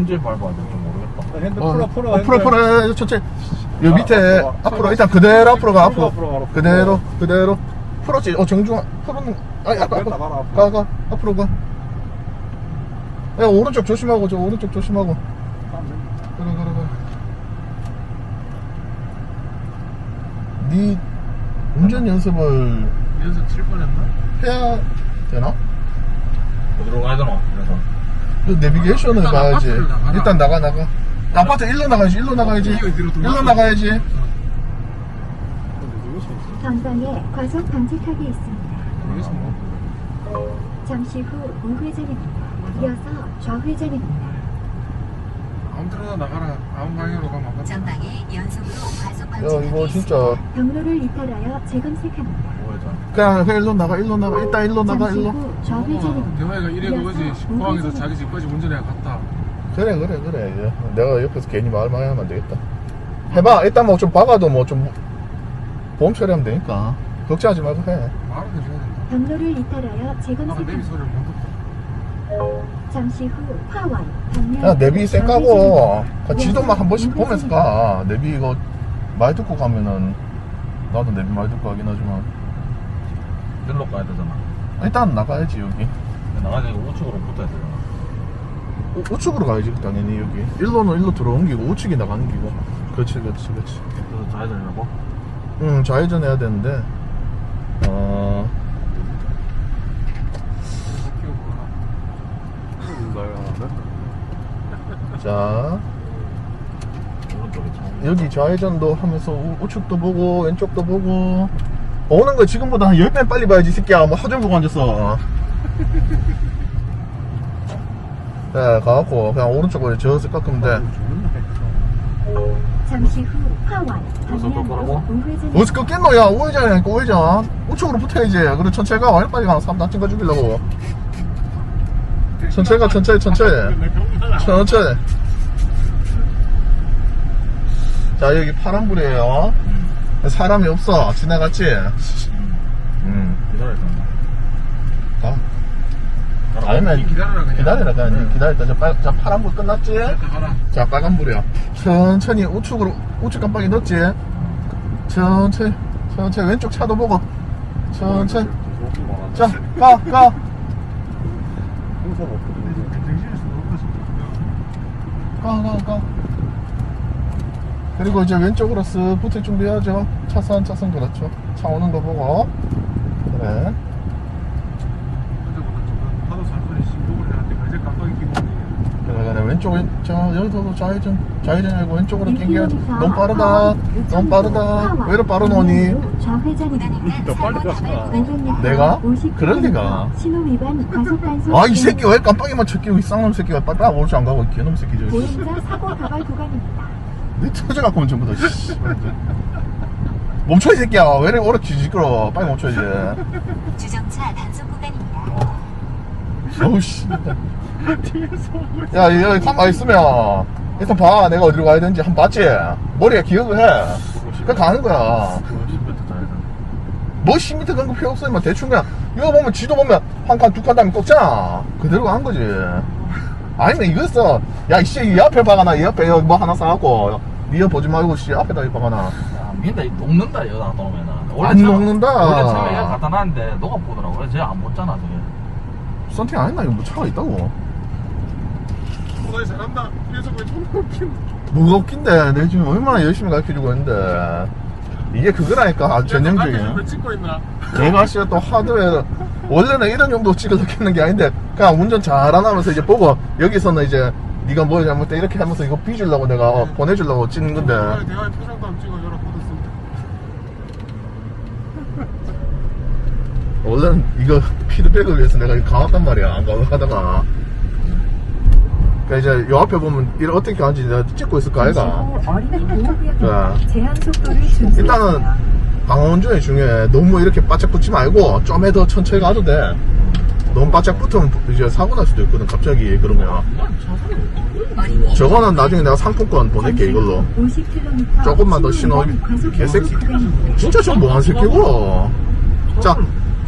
언제 밟아야 될지 모르겠다. 핸드 어, 풀어 풀어 어, 풀어 풀어 해, 천천히 여 밑에 앞으로 와. 앞으로 일단 그대로 앞으로 가 앞으로, 앞으로 앞으로, 앞으로. 그대로 그대로 풀었지 어 정중 풀었는 아니 됐다, 바로 앞으로. 가가 앞으로 가 야, 오른쪽 조심하고 저 오른쪽 조심하고 그래 그래 그래 네 운전 연습을 연습 칠 뻔했나? 해야 되나? 어디로 가야 되나? 내비게이션을 일단 봐야지 나가라. 일단 나가 나가 아파트 일로 나가야지 일로 나가야지. 일로 나가야지 전방에 과속 방지턱이 있습니다. 뭐 잠시 후 우회전입니다. 이어서 좌회전입니다. 아무 데나 나가라 아무 방향으로 가면 아파 전방에 연속으로 과속 야 방지턱이 이거 있습니다. 진짜 경로를 이탈하여 재검색합니다. 그냥 그냥 일로 나가 일로 나가 일단 일로 나가 잠시 일로. 후 좌회전입니다. 대화이가 이래 그거지? 이어서 포항에서 우회전. 자기 집까지 운전해야 갔다. 그래 그래 그래. 이제 내가 옆에서 괜히 말만 하면 안 되겠다. 해봐 일단 뭐 좀 박아도 뭐 좀 보험 처리하면 되니까. 걱정하지 말고 해. 말은 해줘야 된다. 경로를 이탈하여 아까 내비 재검색합니다. 소리를 못 듣고. 잠시 후 방면 야 내비 쌩 까고. 그 지도만 한 번씩. 보면서 가. 내비 이거 많이 듣고 가면은 나도 내비 많이 듣고 가긴 하지만 일로 가야 되잖아. 일단 나가야지 여기 나가야 우측으로 붙어야 되잖아. 우, 우측으로 가야지 당연히 여기 일로는 일로 들어옮기고 우측이 나가는 기고 그렇지 그렇지 그렇지 그래서 좌회전이라고? 응 좌회전 해야 되는데 어 자. 여기 좌회전도 하면서 우, 우측도 보고 왼쪽도 보고 오는 거 지금보다 한 10배 빨리 봐야지 이 새끼야. 뭐 하절 보고 앉았어. 네 가갖고 그냥 오른쪽으로 저어서 깎으면 돼 잠시 후? 우회전 어디서 꺾겠노? 야 우회전이니까 우회전. 우측으로 붙어야지. 그래 천천히 가. 빨리 가 사람 다친 거 죽이려고. 천천히 가 천천히 천천히. 천천히. 자 여기 파란불이에요 사람이 없어. 지나갔지? 음. 기다려야 된다. 가. 아니면 기다려라 그냥. 기다리라 그냥 기다렸다. 저, 빨, 저 파란불 끝났지? 가라. 자 빨간불이야. 천천히 우측으로 우측 깜빡이 넣었지? 천천히 천천히 왼쪽 차도 보고. 천천히. 자 가 가. 가, 가, 가. 그리고 이제 왼쪽으로 쓱 붙을 준비하죠. 차선, 차선 그렇죠. 차 오는 거 보고. 그래. 그래, 그래. 왼쪽, 왼, 저, 여기도 좌회전, 좌회전 말고 왼쪽으로 1km 땡겨야지. 너무 빠르다. 너무 빠르다. 왜 이렇게 빠르노니? 좌회전입니다. 빨리. 500m 내가? 50km 그럴 리가. 신호 위반 과속 단속 아, 이 새끼 왜 깜빡이만 쳤기고, 이 쌍놈 새끼가 빨리 오른쪽 안 가고, 개놈 새끼 저. 보행자 사고 다발 구간입니다. 네 터져갖고 면 전부 다. 씨. 멈춰, 이 새끼야. 왜 이렇게 오래 뒤지끄러 빨리 멈춰야지. 주정차 단속 구간입니다. 어우씨. 야, 여기 가만히 있으면, 일단 봐. 내가 어디로 가야 되는지 한번 봤지? 머리가 기억을 해. 그냥 가는 거야. 그거 10m 가야 돼. 뭐 10m 간거 필요 없어. 막 대충 그냥, 이거 보면 지도 보면 한 칸, 두 칸 다음에 꺾잖아. 그대로 간 거지. 아니면 이거 써. 야, 이씨, 이 앞에 박아놔. 이 앞에 여기 뭐 하나 쌓아갖고. 니어 보지 말고, 씨, 앞에다 이 박아놔. 야, 민다, 이 녹는다, 놔 놓으면은. 안 녹는다. 원래 처음에 얘가 갖다 놨는데, 녹아 보더라고. 그래서 쟤안 먹잖아, 저게. 썬팅 안 했나? 이거 뭐 차가 있다고. 오늘 잘한다 뒤에서 왜 존나 웃긴 뭐가 웃긴데. 내 지금 얼마나 열심히 가르쳐주고 있는데. 이게 그거라니까. 아주 전형적인. 왜 찍고 있나 내가 씨가 또 하드웨어 원래는 이런 용도 찍으려고 했는 게 아닌데 그냥 운전 잘안 하면서 이제 보고 여기서는 이제 네가 뭘 잘못해 이렇게 하면서 이거 삐주려고 내가 어, 보내주려고 찍는 건데 대화의 표정도 안 찍어줘라 보냈습니다 원래는 이거 피드백을 위해서 내가 이거 가왔단 말이야 안 가다가 그러니까 이제 요 앞에 보면 이걸 어떻게 하는지 내가 찍고 있을 거 아이가. 네. 제한 속도를 준수하세요. 일단은 방어운전이 중요해 너무 이렇게 바짝 붙지 말고 좀에 더 천천히 가도 돼 너무 바짝 붙으면 이제 사고 날 수도 있거든 갑자기 그러면 어린이 저거는 나중에 내가 상품권 보낼게 이걸로 50km 조금만 더 신호 개새끼 진짜 저 뭐한 새끼고 자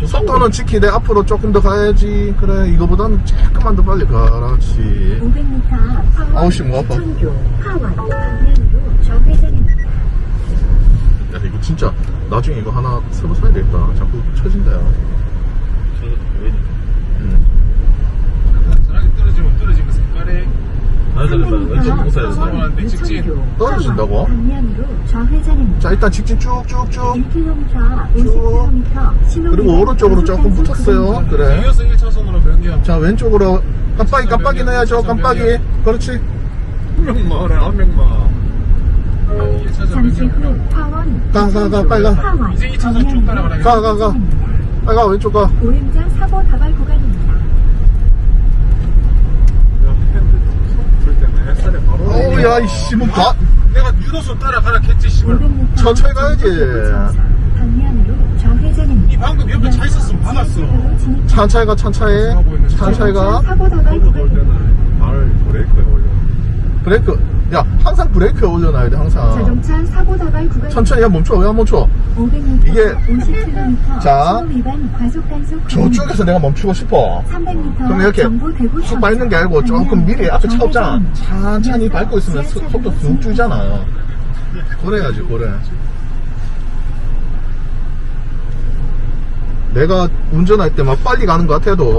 속도는 지키되 앞으로 조금 더 가야지. 그래, 이거보다는 조금만 더 빨리 가라지. 500m 파원 아우, 씨, 뭐 아파. 야, 이거 진짜 나중에 이거 하나 새로 사야 되겠다. 자꾸 처진다, 야. 음. 사랑이 떨어지면 떨어지면 색깔에 왼쪽 직진. 떨어진다고? 좌회전입니다. 자, 일단 직진 쭉쭉쭉. 1km, 50km, 신호 그리고 오른쪽으로 조금 붙었어요. 그래. 이어서 1차선으로 변경 자, 왼쪽으로. 깜빡이, 깜빡이 넣어야죠. 깜빡이. 그렇지. 한 명만 한 명만 1차선 잠시 후 변경 파원 가, 가, 가, 빨리 가. 이제 이 차선 쭉 따라가라. 가, 가, 가. 빨리 가, 왼쪽 가. 오행자 사고 다발 구간입니다. 불 때문에 햇살에 바로 어우, 야, 이씨, 뭐, 가. 내가 유도선 따라가라 했지 씨발 500m 천천히 가야지. 이 방금 옆에 차 있었으면 받았어. 천천히 가, 천천히. 천천히 가. 사고 다발 볼 구간입니다. 때는 발 브레이크에 올려 브레이크. 야, 항상 브레이크에 올려놔야 돼, 항상. 자동차 사고 다발 구간 천천히, 야, 멈춰. 야, 멈춰. 500m 이게- 50km 자, 신호 위반 과속 단속 저쪽에서 내가 멈추고 싶어. 300m 그럼 이렇게 정부 대구 훅 밟는 게 아니고 조금 미리 앞에 차 없잖아. 천천히 밟고 있으면 스- 속도 쑥 줄잖아. 그래야지, 그래. 내가 운전할 때 막 빨리 가는 것 같아도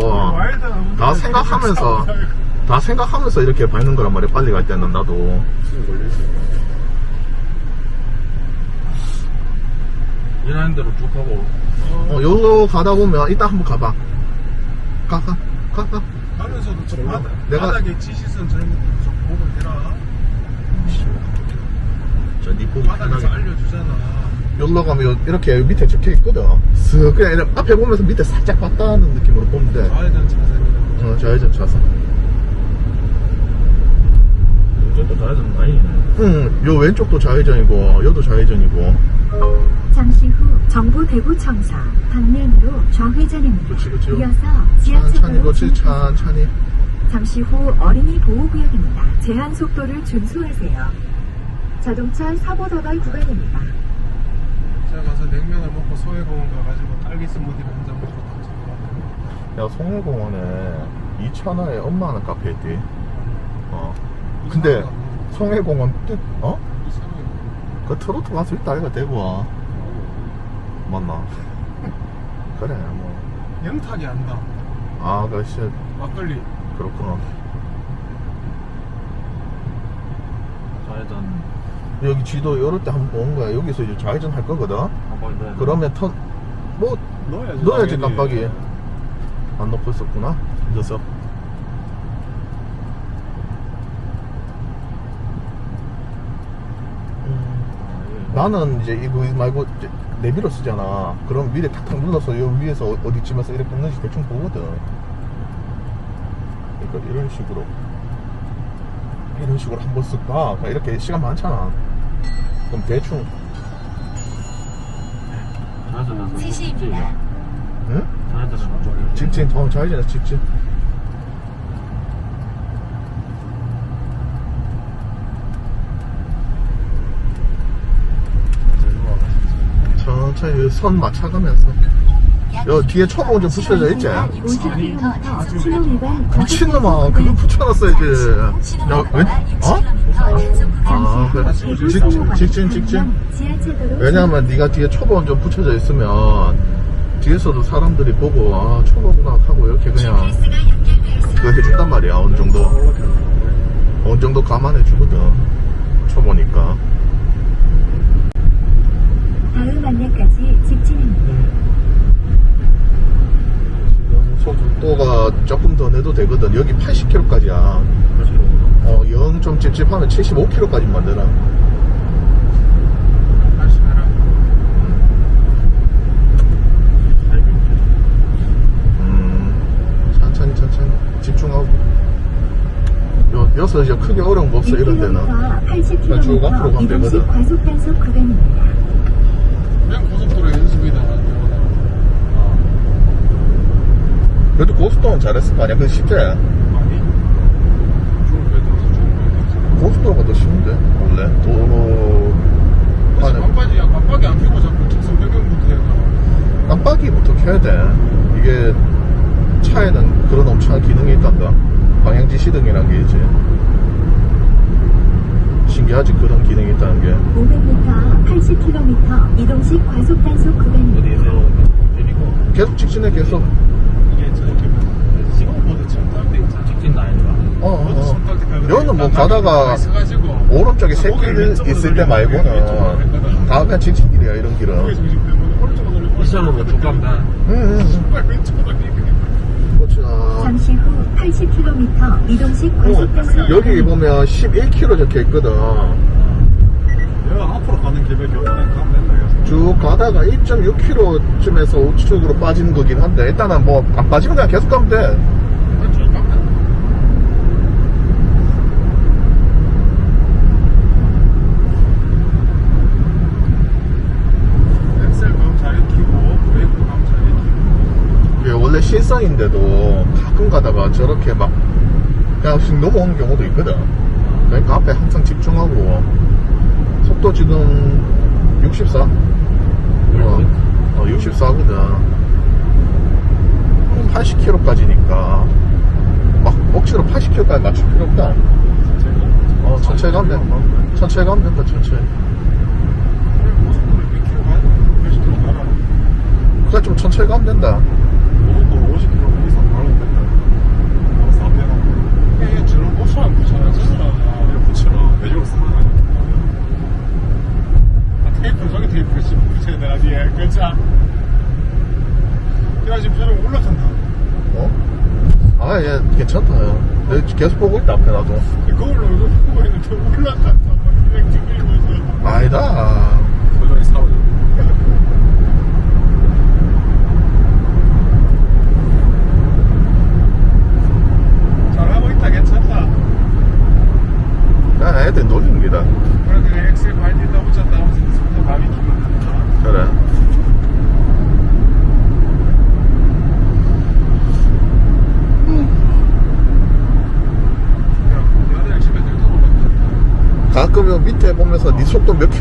다 생각하면서 다 생각하면서 이렇게 밟는 거란 말이야. 빨리 갈 때는 나도. 일하는 대로 쭉 하고 어, 여기로 가다 보면 이따 한번 가봐. 가, 가, 가, 가. 가면서도 저 바닥, 내가- 바닥에 지시선 저런 것도 좀 보고 해라 저니 보기 바닥에서 편하게. 알려주잖아 여기로 가면 요- 이렇게 밑에 적혀 있거든. 쓱 그냥 이렇게 앞에 보면서 밑에 살짝 봤다는 느낌으로 보면 돼. 좌회전 차선이라 어, 좌회전 차선. 왼쪽도 좌회전 아니네 응, 요 왼쪽도 좌회전이고, 요도 좌회전이고. 잠시 후 정부 대구 청사 방면으로 좌회전입니다. 그렇지, 그렇지. 이어서 천천히, 지하철로 그렇지, 천천히. 잠시 후 어린이 보호구역입니다. 제한 속도를 준수하세요. 자동차 사고 다발 구간입니다. 제가 가서 냉면을 먹고 소해공원 가가지고 딸기 스무디를 한잔 먹고 야, 송해공원에 이천하에 엄마 하는 카페 있대. 어. 근데, 송해공원 뜻, 어? 그 트로트 가수 있다, 이거 대구. 맞나? 그래, 뭐. 영탁이 안다 아, 그, 씨, 막걸리 그렇구나. 좌회전 여기 지도 열을 때한번온 거야. 여기서 이제 좌회전 할 거거든? 깜빡이 넣어야 그러면 턴, 뭐, 넣어야지 넣어야지. 깜빡이. 안 넣고 있었구나. 늦었어. 음, 나는 이제 이거 말고 이제 내비로 쓰잖아. 그럼 미리 탁탁 눌러서 요 위에서 어- 어디쯤에서 이렇게 끊는지 대충 보거든. 그러니까 이런 식으로. 이런 식으로 한 번. 그냥 이렇게 시간 많잖아. 그럼 대충, 좌회전에서 시시입니다. 응? 좌회전에서 직진, 어, 좌회전에서 직진. 천천히 선 맞춰가면서. 여 뒤에 초보 좀 붙여져 있지? 50km 신호 위반 과속 미친놈아, 그거. 붙여놨어야지. 야, 왜? 어? 아, 그래. 후 직진, 직진, 왜냐면 네가 뒤에 초보 운전 붙여져 있으면 뒤에서도 사람들이 보고 아 초보구나 하고 이렇게 그냥 그거 해준단 말이야 어느 정도 어느 정도 감안해 주거든 초보니까 다음 안내까지 직진입니다. 지금 소속도가 조금 더 내도 되거든. 여기 80km까지야. 어, 영좀 찝찝하면 75km까지 만드나 다시 해라. 음, 천천히 천천히. 집중하고. 요, 여기서 이제 크게 어려운 거 없어 이런 데는. 80km 쭉 앞으로 가면 되거든. 과속 단속 구간입니다. 그냥 고속도로 연습이다 그래도 고속도로는 잘했을 거 아니야 그게 쉽지 아니 좋은 배도 좋은 고속도로가 더 쉬운데 원래 도로 안에 깜빡이야 깜빡이 안 켜고 자꾸 특수 변경부터 해가 깜빡이부터 켜야 돼. 이게 차에는 그런 엄청난 기능이 있단다. 방향 지 시등이란 게 있지. 신기하지 그런 기능이 있다는 게. 500m, 80km 이동식 과속 단속 구간입니다. 어디에서 때리고 계속 직진해 계속. 이게 저렇게 지금보다 청탁대 있잖아. 직진 라인이가. 어, 어, 어. 뭐 가다가 있어가지고 오른쪽에 새길 왼쪽으로 있을 때 말고는 왼쪽으로 했거든. 다 그냥 직진길이야 이런 길은. 정말 왼쪽으로 돌리고 그렇죠. 잠시 후 80km 이동식 어, 여기 보면 11km 적혀 있거든. 내가 앞으로 가는 된다 그래서 쭉 가다가 1.6km쯤에서 우측으로 빠지는 거긴 한데 일단은 뭐 안 빠지면 그냥 계속 가면 돼. 엑셀 감잘 익히고 브레이크 감잘 익히고 이게 원래 실성인데도 가끔 가다가 저렇게 막 그냥 씩 넘어오는 경우도 있거든. 그러니까 앞에 항상 집중하고 속도 지금 64? 어, 어 64거든. 80km까지니까 막 억지로 80km까지 맞출 필요 없다. 어, 천천히 가면 돼. 천천히 가면 된다, 천천히. 고속도로 100km 가야 돼 80km 가라 그냥 좀 천천히 가면 된다. 고속도로 50km 이상 가면 된다 어, 400원 이게 저런 이렇게 붙여놔 내주로 쓰는 거야 아 테이프 저기 테이프 씨 붙여야 되나 뒤에 그렇죠 야 지금 저런 올라간다 어? 아, 얘 괜찮다. 내가 계속 보고 있다, 앞에 나도. 그걸로 이거 보고 있는데 올라간다 막 그냥 찍으면서 아니다.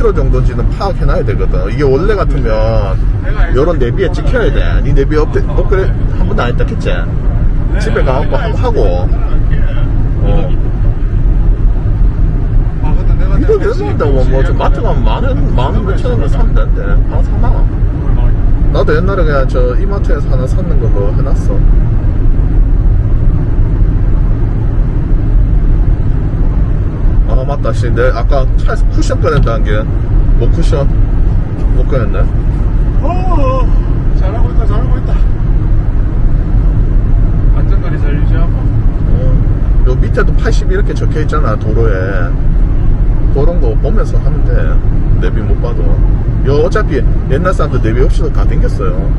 10km 정도인지는 파악해놔야 되거든. 이게 원래 같으면 이런 내비에 찍혀야 돼. 니 내비 업데, 업그레이드 한 번도 안 했다 했지? 집에 가고 하고. 어. 이거 내는데 뭐, 뭐, 좀 마트 가면 만 원, 만원 몇천 원을 사면 되는데. 하나 사나? 나도 옛날에 그냥 저 이마트에서 하나 샀는 걸로 해놨어. 아 맞다 씨, 내 아까 차에서 쿠션 꺼낸다는 게뭐 쿠션 못 꺼냈네. 어 잘하고 있다 잘하고 있다 안전거리 잘 유지하고 어, 요 밑에도 80 이렇게 적혀 있잖아 도로에. 그런 거 보면서 하면 돼. 내비 못 봐도. 요 어차피 옛날 사람들 내비 없이도 다 댕겼어요.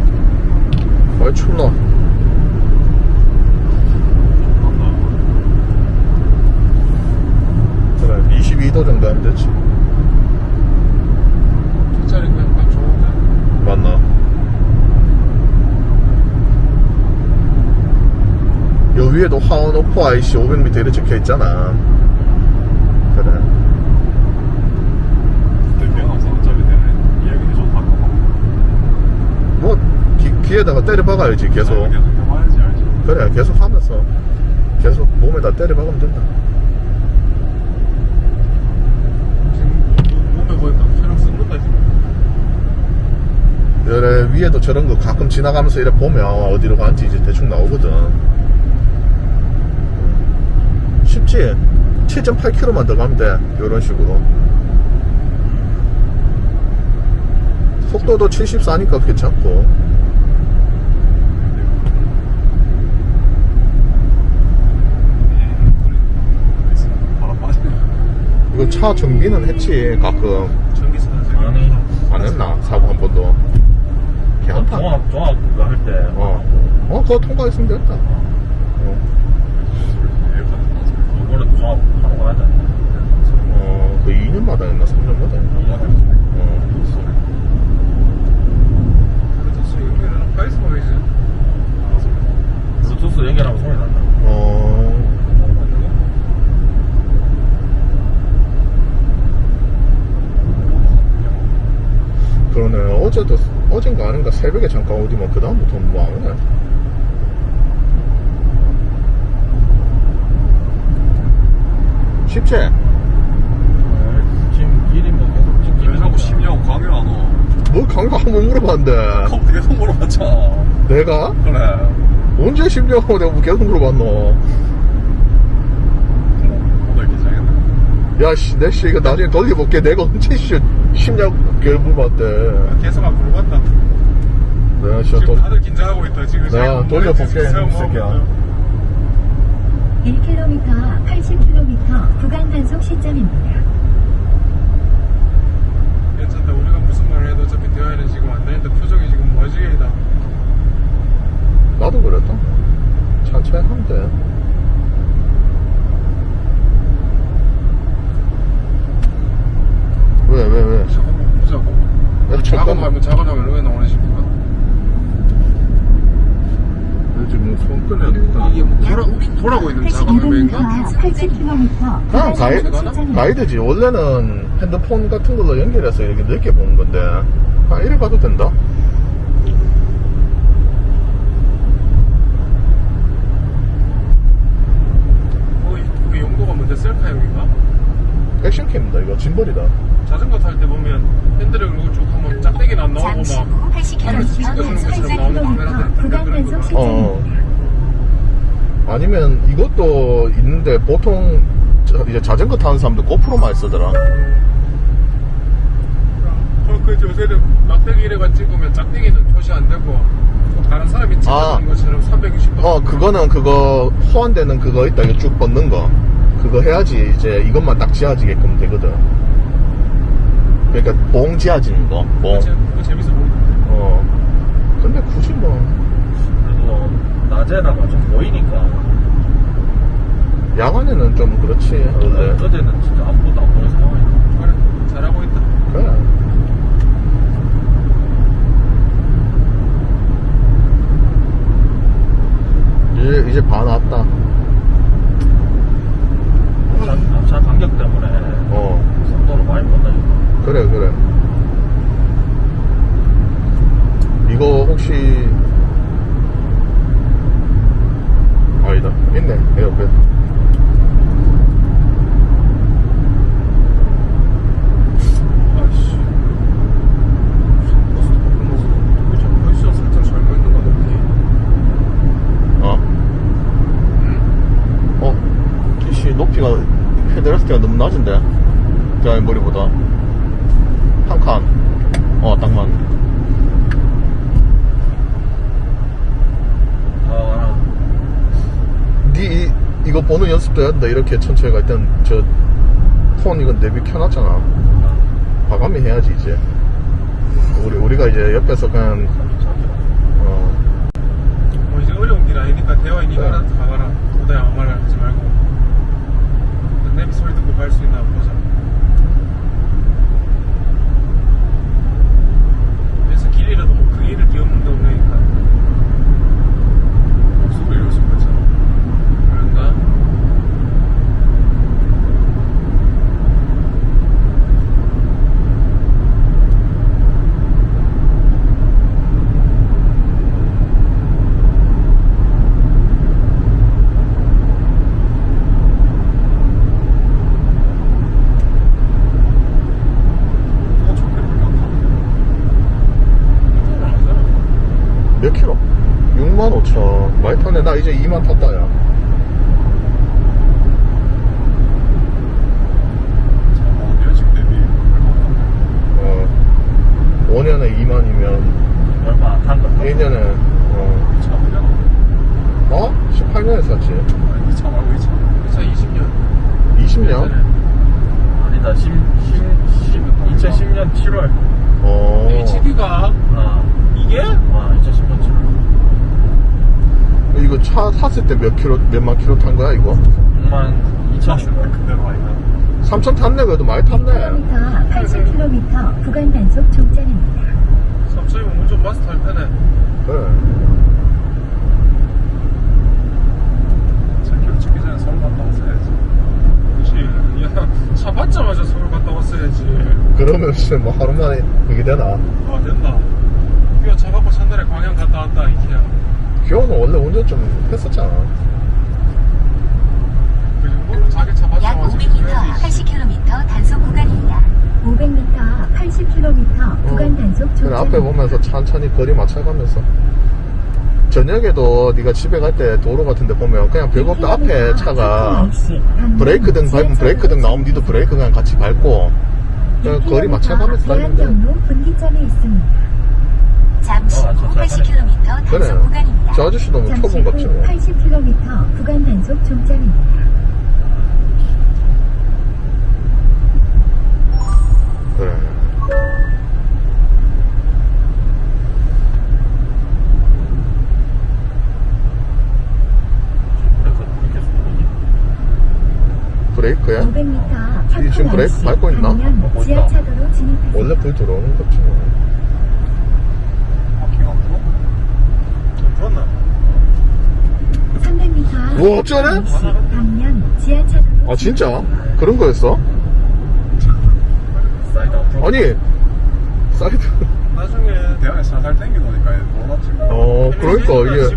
어이 춥노. 그래 22도 정도 하면 되지. 뒷자리 그냥 딱 좋은데 맞나? 요 위에도 화원 오프 IC 500m 이렇게 적혀 있잖아. 그래. 뭐, 귀, 귀에다가 때려 박아야지, 계속. 그래, 계속 하면서. 계속 몸에다 때려 박으면 된다. 지금 몸에 보니까 촬영 쓴 것다 지금 그래, 위에도 저런 거 가끔 지나가면서 이래 보면 어디로 가는지 이제 대충 나오거든. 쉽지? 7.8km만 더 가면 돼. 이런 식으로. 속도도 74니까 괜찮고. 이거 차 정비는 했지, 가끔. 아니, 안 했나? 사고 한 번도. 개한판. 종합, 종합 그거 할 때. 어. 어, 그거 통과했으면 됐다. 어. 이번에도 종합 하러 가야 돼. 어, 그 2년마다 했나? 3년마다 했나? 어. 파이스 보이지 블루투스 연결하면 소리 난다. 어. 그러네. 어제도, 어젠가 아닌가 새벽에 잠깐 오디만 그다음부터는 뭐안 오네. 쉽지? 지금 길이 뭐 계속 자꾸 심야고 광유 안 와? 뭐 강가 한번 물어봤는데. 컵 계속 물어봤잖아. 내가? 그래. 언제 심냐고 내가 뭐 계속 물어봤노. 오늘 기장했네. 야, 씨, 내씨 이거 나중에 돌려볼게. 내가 언제 씨, 심냐고 계속 물어봤대. 계속 안 물어봤다. 내가 진짜 지금 돈, 다들 긴장하고 있다. 지금 내가 돌려볼게, 새끼야. 하고 있다. 1km 80km 구간 단속 시점입니다. 우리가 무슨 말을 해도 어차피 대화에는 지금 안 되는데 표정이 지금 머지게이다. 나도 그랬다. 천천히 하면 돼. 왜, 왜, 왜? 잠깐만 보자고. 야, 작은 잠깐만. 하면 작은 하면 왜 나오는 식구가? 지금 손 꺼내야 되겠다. 이게 뭐 돌아, 돌아고 있는 작은 할매인가? 80km 그냥 시점입니다. 가이드지. 원래는 핸드폰 같은 걸로 연결해서 이렇게 넓게 보는 건데. 아, 이래 가도 된다. 거기 용도가 뭔데? 셀카용인가? 액션캠이다, 이거. 짐벌이다. 자전거 탈 때 보면 핸들을 누르고 쭉 하면 짝대기는 안 나오고 잠시 막 후 80km 하늘에서 찍어주는 것처럼 나오는 카메라들 80km 구간 단속 거 어. 아니면 이것도 있는데 보통 저- 이제 자전거 타는 사람들 고프로 많이 쓰더라. 어, 그 요새는 막대기 이래가 찍으면 짝대기는 표시 안 되고 다른 사람이 찍어주는 아. 것처럼 360도 어, 그거는 그거 호환되는 그거 있다. 이거 쭉 뻗는 거. 그거 해야지 이제 이것만 딱 지어지게끔 되거든. 그러니까 봉 지어지는 거. 봉. 그거 재밌어 보이는데 어. 근데 굳이 뭐 그래도 낮에 나가 좀 보이니까 야간에는 좀 그렇지. 원래. 어제는 진짜 아무것도 안 보는 상황이야 그래 잘하고 있다 그래. 이제 이제 반 왔다. 차, 차 간격 때문에 어. 속도를 많이 본다니까 그래 그래 이거 혹시 아니다 있네 내 옆에 아이씨 버스 버스 살짝 잘못 있는 건 없니? 어? 어? 씨 높이가 헤드레스트가 너무 낮은데? 내 머리보다? 한칸어 딱 맞네. 아니 이, 이거 보는 연습도 해야 된다. 이렇게 천천히 갈 땐 저 폰 이건 내비 켜놨잖아. 과감히 해야지 이제. 우리, 우리가 이제 옆에서 그냥 어, 뭐 이제 어려운 길 아니니까 대화인 네. 가봐라 보다 아무 말 하지 말고. 내비 소리 듣 고갈수 있나 보자 그래서 길이라도 뭐그 길을 뛰었는데 없으니까 목숨을 잃을 수 있잖아 그런가? 어, 좋게 불렸다. 이쪽으로 안 가나? 몇 킬로? 6만 5천 많 이 이제 2만 탔다 야 지금 대비 어, 5년에 2만이면 얼마 안탄 거. 1년에 어, 이차 뭐냐? 어? 18년에 샀지 아니 이차 말고 이차 이차 20년 20년? 아니다 10, 10, 2010년 7월 어 HD가 아, 이게? 아 2010년 7월 이거 차 탔을 때 몇 킬로 몇만 킬로 탄 거야 이거? 6만 2천 킬로. 그대로 아니다 3천 탔네 그래도 많이 탔네. 1km 80km 구간 단속 종점입니다. 삼성이면 운전 마스터 할 테네 그래. 1000km 찍기 전에 서울 갔다 왔어야지. 그치 야, 차 받자마자 서울 갔다 왔어야지. 그러면 진짜 뭐 하루 만에 그게 되나? 아 된다. 이거 차 갖고 첫날에 광양 갔다 왔다 이기야 기억은 원래 운전 좀 했었잖아. 그 정도로 자기 차 약 맞춰가지고 500m 그래야지 80km 단속 구간입니다. 500m 80km 구간 단속 조정. 앞에 보면서 천천히 거리 맞춰가면서. 저녁에도 네가 집에 갈 때 도로 같은 데 보면 그냥 별거 없다 앞에 차가 브레이크 등 밟으면 브레이크 등 나오면 니도 브레이크 그냥 같이 밟고 그냥 거리 맞춰가면서 다니는데 대한경로 분기점에 있습니다. 잠시 어, 후저 차선에. 80km 단속 그래 구간입니다. 저 아저씨도 뭐 잠시 후 같지 뭐 80km 구간 단속 종점입니다. 그래. 브레이크야? 500m 이 지금 브레이크 밟고 있나? 어, 지하차도로 진입하세요. 원래 불 들어오는 거지 뭐 바퀴가 안 불어? 좀 불었나? 300m 우와, 어쩌네? 아 진짜? 그런 거였어? 아니 사이드 나중에 대학에 살살 땡겨놓으니까 몰랐지 어, 그러니까 이게-.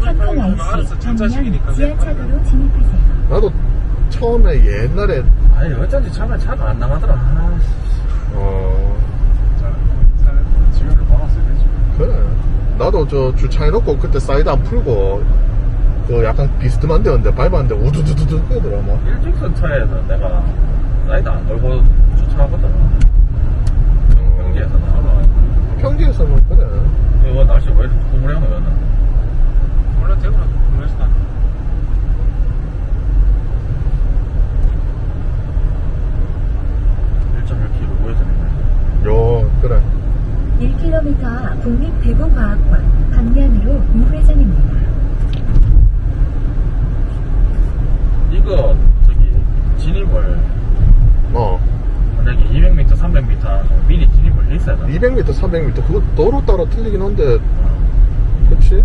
나도 처음에 옛날에 아니 어쩐지 처음에 차가 안 나가더라. 아, 씨. 어 지금을 받았어야 되지 그래 나도 저 주차해 놓고 그때 사이드 안 풀고 그 약간 비스듬한 데였는데 밟았는데 우두두두두 하더라 막 일직선 차에서 내가 사이드 안 걸고 주차하거든. 경기에서 나. 평지에서는 그래 이거 날씨 왜 이렇게 구물해놓으는 원래 대구랑 동네에서 다 1.1km 우회전이네. 요 그래 1km 국립배구과학관 방면으로 우회전입니다. 이거 저기 진입을 어. 만약에 200m, 300m 미리 진입을 했어야 돼. 200m 300m 그거 도로 따라 틀리긴 한데 그치?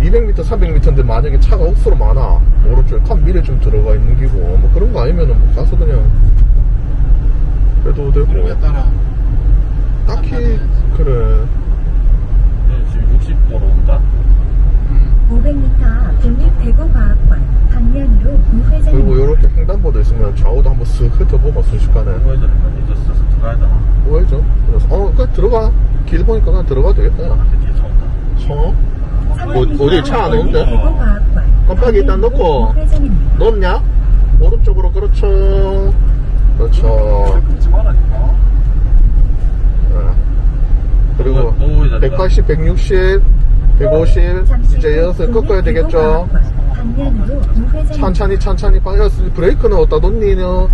200m 300m인데 만약에 차가 억수로 많아. 오른쪽에 칸 미래 좀 들어가 있는 기고 뭐 그런 거 아니면은 뭐 가서 그냥. 해도 되고. 그러에 따라 딱히 그래 지금 60도로 온다. 500m 국립배구과학관 방면으로 우회전입니다. 그리고 이렇게 횡단보도 있으면 좌우도 한번 쓱 훑어보고 순식간에 이제 슬슬 들어가야 되나? 보이죠? 그래서 어 그냥 들어가 길 보니까 그냥 들어가도 되겠다 앞에 뒤에 차 온다. 청 어, 어디 차안 오는데? 깜빡이 일단 넣고. 우회전입니다. 넣었냐? 오른쪽으로 그렇죠 그렇죠 끊지 말라니까 네. 그리고 또 우회전이다. 180, 160, 150 잠시 이제 후 여기서 꺾어야 되겠죠. 천천히 천천히 방향 브레이크는 어디다 놓니? 너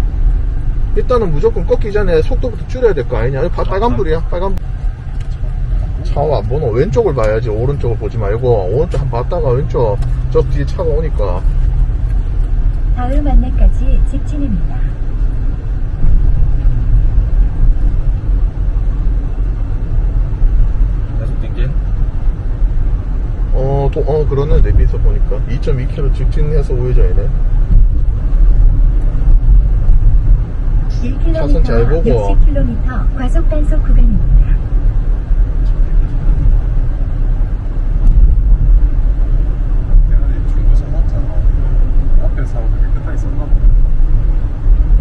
일단은 무조건 꺾기 전에 속도부터 줄여야 될 거 아니냐? 여기 파- 빨간 불이야 빨간 불. 차와 안 보노 왼쪽을 봐야지. 오른쪽을 보지 말고. 오른쪽 한 번 봤다가 왼쪽 저 뒤에 차가 오니까. 다음 안내까지 직진입니다. 계속 띵긴. 어, 도, 어 그러네 내비에서 보니까 2.2km 직진해서 우회전이네 1km 차선 잘 보고. 60km 과속 단속 구간입니다.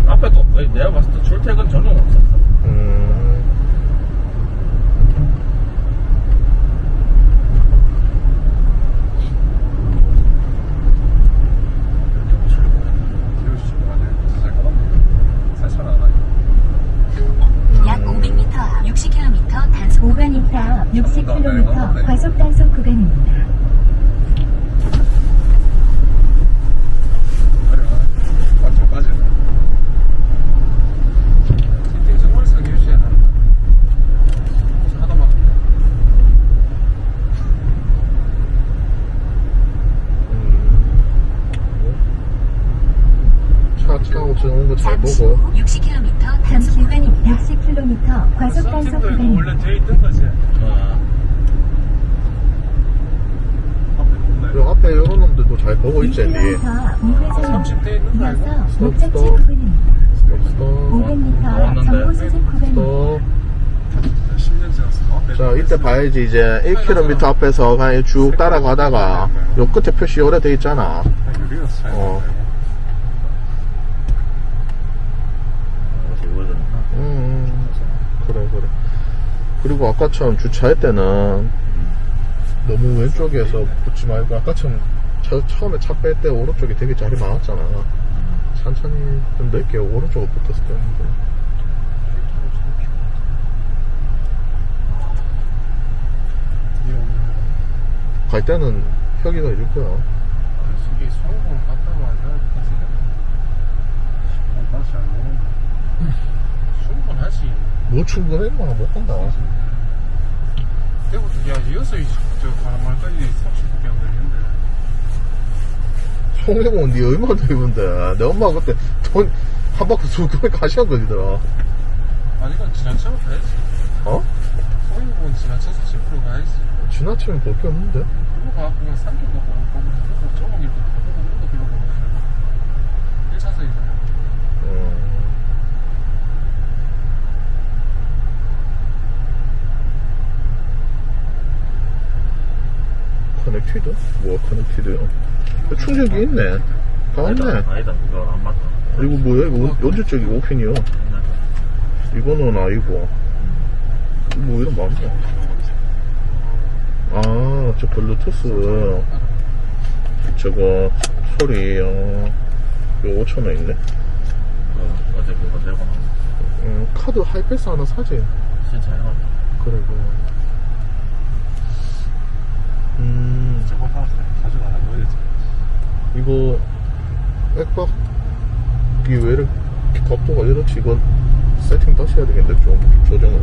앞에 내가 봤을 때 출퇴근 전용 없었어. 음, 1km 과속 단속 구간입니다. 60km 단속 구간입니다. 60km 과속 단속 구간입니다. 예. 자, 이때 봐야지, 이제 1km 앞에서 그냥 쭉 따라가다가, 요 끝에 표시 오래돼 있잖아. 어. 음, 그리고 아까처럼 주차할 때는 너무 왼쪽에서 붙지 말고, 아까처럼 차- 처음에 차 뺄 때 오른쪽에 되게 자리 많았잖아. 천천히 좀 넓게 오른쪽으로 붙었을 때갈 때는 혁이가 해줄 거야. 이게 소음을 갔다가 안 나왔다 생각해 다시 안 나온다 충분하지 뭐 충분해? 뭐못 간다. 대구 야 이어서 저 가라말까지 30분밖에 안 걸리 송해공은 니 얼마나 넓은데 내 엄마가 그때 돈 한 바퀴 두개 가시간 걸리더라 아니 이건 지나쳐서 가야지 어? 소유분 지나쳐서 집으로 가야지 지나치면 볼 게 없는데 그거 가 그냥 삼길 놓고 거기 보고 저기 이렇게 보고 거 별로 보고 1차선이잖아 어. 커넥티드? 뭐 커넥티드요? 충전기 있네. 다 아니다, 왔네 아니다. 이거 안 맞다. 이거 뭐야? 이거 옛날 거. 이거는 아니고 뭐 이런 많네 아저 블루투스. 저거 소리 어 이거 5천원 있네. 그 어제 그거 내고 나온 음, 카드 하이패스 하나 사지. 신청해놨다. 그래 그래 음 저거 하나 가져가 넣어야지 이거 액박이 왜 이렇게 각도가 이렇지? 이건 세팅 다시 해야 되겠는데 좀 조정을?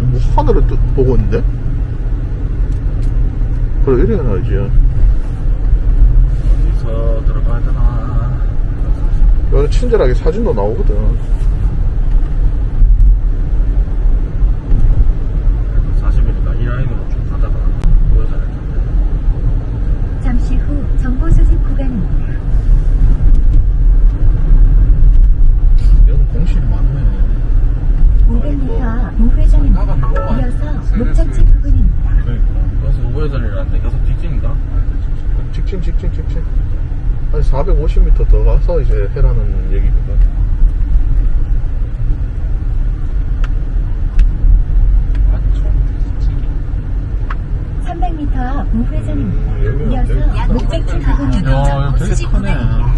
뭐 하늘을 뜨, 보고 있는데? 그래 이래 놔야지 어디서 들어가야 되나. 여기 친절하게 사진도 나오거든 40이니까 이 라인으로 쭉 가다가 우회전할 텐데. 잠시 후 정보 수집 구간입니다. 여기 공실이 많네 500m 앞 우회전입니다. 이어서 목적지 부근입니다. 그러니까. 그래서 우회전이라는데 계속 뒷진인가? 직진 직진 직진 한 450m 더 가서 이제 해라는 얘기거든 맞죠 300m 앞 우회전입니다. 음, 이어서 약 목적지 500m 부근입니다. 야, 이거 되게 크네.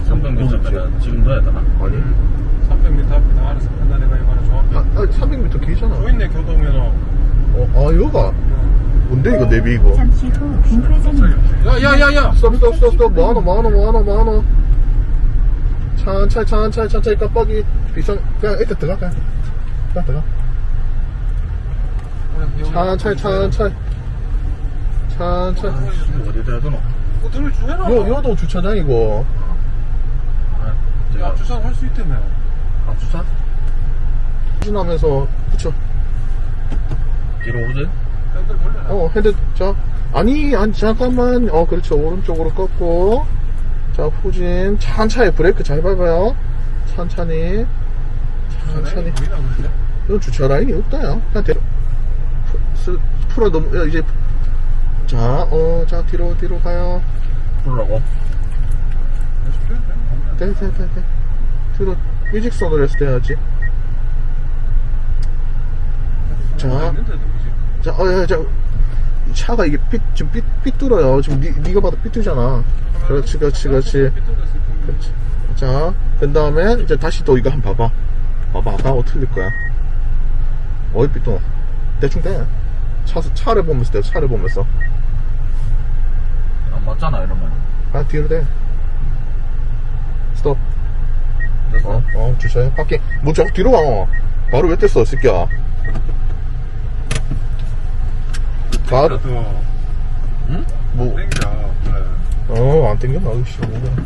300m면 지금 넣어야 되나? 아니. 300m 앞에 나 알아서 판단해가 이거는 정확히. 아, 아 300m 길잖아. 조인내 교도면은 어, 아 여가? 뭔데 이거 내비 이거? 잠시 후 우회전입니다. 야 야 야 야! 스톱 스톱 스톱 스톱. 뭐하노 뭐하노 뭐하노 뭐하노 천천히 천천히 천천히 깜빡이. 비상 그냥 이때 들어가 그냥. 그냥 들어가. 천천히 천천히 천천히 어디 대야 되노? 어디를 주해라. 요, 요도 주차장이고 아, 야 제가 주차를 할수 있다며 앞주차? 후진하면서 그쵸 뒤로 우진? 핸들 돌려라. 어 핸드 자 아니 아니 잠깐만. 어 그렇죠. 오른쪽으로 꺾고. 자 후진. 천천히 브레이크 잘 밟아요. 천천히. 천천히? 이건 주차 라인이 없다요. 그냥 대로 스- 풀어 넘 야, 이제 자, 어, 자 뒤로 뒤로 가요. 그러라고? 돼, 돼, 돼, 돼. 뒤로 일직선으로 해서 돼야지. 자, 자, 어, 야, 자, 이 차가 이게 삐, 지금 삐, 삐뚤어요. 지금 니, 니가 봐도 삐뚤잖아. 그렇지, 그렇지, 그렇지. 그렇지. 자, 그 다음에 이제 다시 또 이거 한번 봐봐. 봐봐, 아까하고 틀릴 거야. 어이 삐뚤어. 대충 돼. 차, 차를 보면서 돼, 차를 보면서. 안 맞잖아, 이러면. 아, 뒤로 돼. 스톱. 됐어? 어, 어, 주차해. 파킹. 뭐 자꾸 뒤로 가, 어. 바로 왜 뗐어, 새끼야. 바로, 더 뭐, 땡겨 그래 어, 안 땡겨, 나으씨. 뭐가.